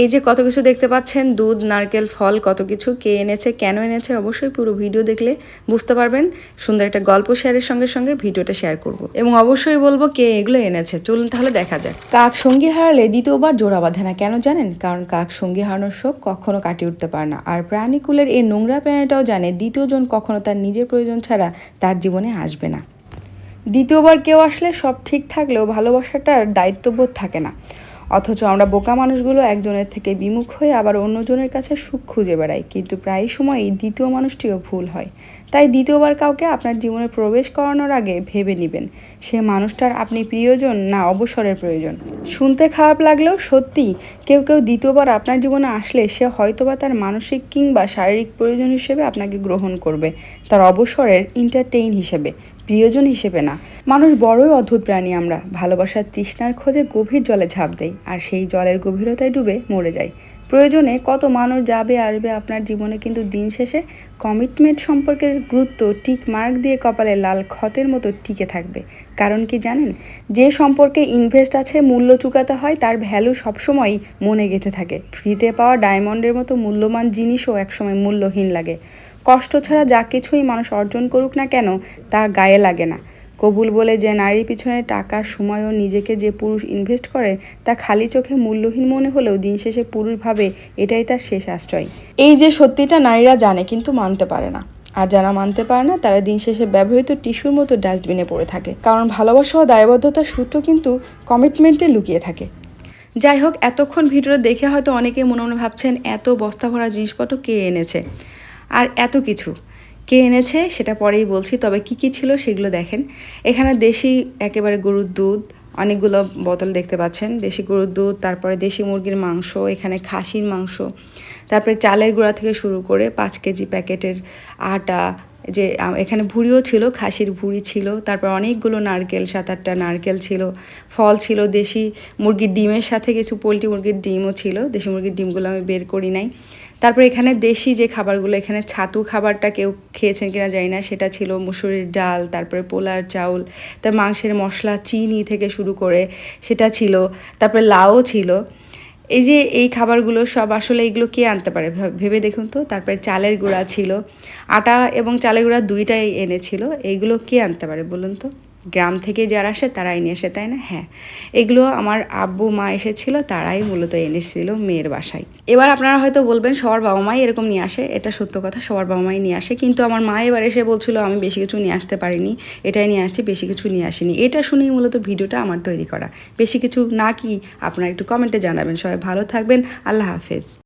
এই যে কত কিছু দেখতে পাচ্ছেন, দুধ, নারকেল, ফল, কত কিছু, কে এনেছে, কেন এনেছে, অবশ্যই পুরো ভিডিও দেখলে বুঝতে পারবেন। সুন্দর একটা গল্প শেয়ারের সঙ্গে সঙ্গে ভিডিওটা শেয়ার করব। এবং অবশ্যই বলব কে এগুলো এনেছে, চলুন তাহলে দেখা যাক। কাক সঙ্গী হারালে দ্বিতীয়বার জোড়া বাঁধে না কেন জানেন? কারণ কাক সঙ্গী হারানোর শোক কখনো কাটিয়ে উঠতে পারে না। আর প্রাণীকুলের এই নোংরা প্রাণীটাও জানে দ্বিতীয়জন কখনো তার নিজের প্রয়োজন ছাড়া তার জীবনে আসবে না। দ্বিতীয়বার কেউ আসলে সব ঠিক থাকলেও ভালোবাসাটার দায়িত্ববোধ থাকে না। অথচ আমরা বোকা মানুষগুলো একজনের থেকে বিমুখ হয়ে আবার অন্যজনের কাছে সুখ খুঁজে বেড়াই। কিন্তু প্রায় সময়ই দ্বিতীয় মানুষটিও ভুল হয়। তাই দ্বিতীয়বার কাউকে আপনার জীবনে প্রবেশ করানোর আগে ভেবে নেবেন, সে মানুষটার আপনি প্রিয়জন না অবসরের প্রয়োজন। শুনতে খারাপ লাগলেও সত্যি কেউ কেউ দ্বিতীয়বার আপনার জীবনে আসলে সে হয়তোবা তার মানসিক কিংবা শারীরিক প্রয়োজন হিসেবে আপনাকে গ্রহণ করবে, তার অবসরের এন্টারটেইন হিসেবে। প্রিয়জন হিসেবে না। মানুষ বড়ই অদ্ভুত প্রাণী আমরা। ভালোবাসার তৃষ্ণার খোঁজে গভীর জলে ঝাঁপ দেই, আর সেই জলের গভীরতায় ডুবে মরে যায় প্রয়োজনে কত মানুষ যাবে, আসবে, আপনার জীবনে কিন্তু দিন শেষে কমিটমেন্ট সম্পর্কের গুরুত্ব টিক মার্ক দিয়ে কপালে লাল ক্ষতের মতো টিকে থাকবে। কারণ কি জানেন? যে সম্পর্কে ইনভেস্ট আছে, মূল্য চুকাতে হয়, তার ভ্যালু সবসময়ই মনে গেঁথে থাকে। ফ্রিতে পাওয়া ডায়মন্ডের মতো মূল্যবান জিনিসও একসময় মূল্যহীন লাগে। কষ্ট ছাড়া যা কিছুই মানুষ অর্জন করুক না কেন তার গায়ে লাগে না। কবুল বলে যে নারীর পিছনে টাকা সময় ও নিজেকে যে পুরুষ ইনভেস্ট করে, তা খালি চোখে মূল্যহীন মনে হলেও দিন শেষে পুরুষ ভাবে এটাই তার শেষ আশ্রয়। এই যে সত্যিটা নারীরা জানে কিন্তু মানতে পারে না। আর যারা মানতে পারে না, তারা দিন শেষে ব্যবহৃত টিস্যুর মতো ডাস্টবিনে পড়ে থাকে। কারণ ভালোবাসা ও দায়বদ্ধতার সূত্র কিন্তু কমিটমেন্টে লুকিয়ে থাকে। যাই হোক, এতক্ষণ ভিডিওটা দেখে হয়তো অনেকে মনে মনে ভাবছেন, এত বস্তা ভরা জিনিসপত্র কে এনেছে? আর এত কিছু। কে এনেছে সেটা পরেই বলছি, তবে কি কি ছিল সেগুলো দেখেন। এখানে দেশি একেবারে গরুর দুধ, অনেকগুলো বোতল দেখতে পাচ্ছেন। দেশি গরুর দুধ, তারপরে দেশি মুরগির মাংস, এখানে খাসির মাংস, তারপরে চালের গুঁড়া থেকে শুরু করে পাঁচ কেজি প্যাকেটের আটা, যে এখানে ভুড়িও ছিল, খাসির ভুড়ি ছিল, তারপর অনেকগুলো নারকেল সাত আটটা নারকেল ছিল, ফল ছিল, দেশি মুরগির ডিমের সাথে কিছু পোলট্রি মুরগির ডিমও ছিল, দেশি মুরগির ডিমগুলো আমি বের করি নাই। তারপর এখানে দেশি যে খাবারগুলো, এখানে ছাতু খাবারটা কেউ খেয়েছেন কিনা জানি না, সেটা ছিল মুসুরির ডাল, তারপরে পোলার চাউল, তার মাংসের মশলা, চিনি থেকে শুরু করে সেটা ছিল, তারপরে লাউ ছিল। এই যে এই খাবারগুলো সব আসলে এগুলো কে আনতে পারে? ভেবে দেখুন তো। তারপরে চালের গুঁড়া ছিল। আটা এবং চালের গুঁড়া দুইটাই এনেছিল। এইগুলো কে আনতে পারে বলুন তো? গ্রাম থেকে যারা আসে তারাই নিয়ে আসে, তাই না? হ্যাঁ। এগুলো আমার আব্বু, মা এসেছিল, তারাই মূলত এনেছিল মেয়ের বাসায়। এবার আপনারা হয়তো বলবেন, সবার বাবা মাই এরকম নিয়ে আসে, এটা সত্য কথা, সবার বাবা মাই নিয়ে আসে। কিন্তু আমার মা এবার এসে বলছিল, আমি বেশি কিছু নিয়ে আসতে পারিনি, এটাই নিয়ে আসছি, বেশি কিছু নিয়ে আসিনি। এটা শুনেই মূলত ভিডিওটা আমার তৈরি করা। বেশি কিছু না কি, আপনারা একটু কমেন্টে জানাবেন। সবাই ভালো থাকবেন, আল্লাহ হাফেজ।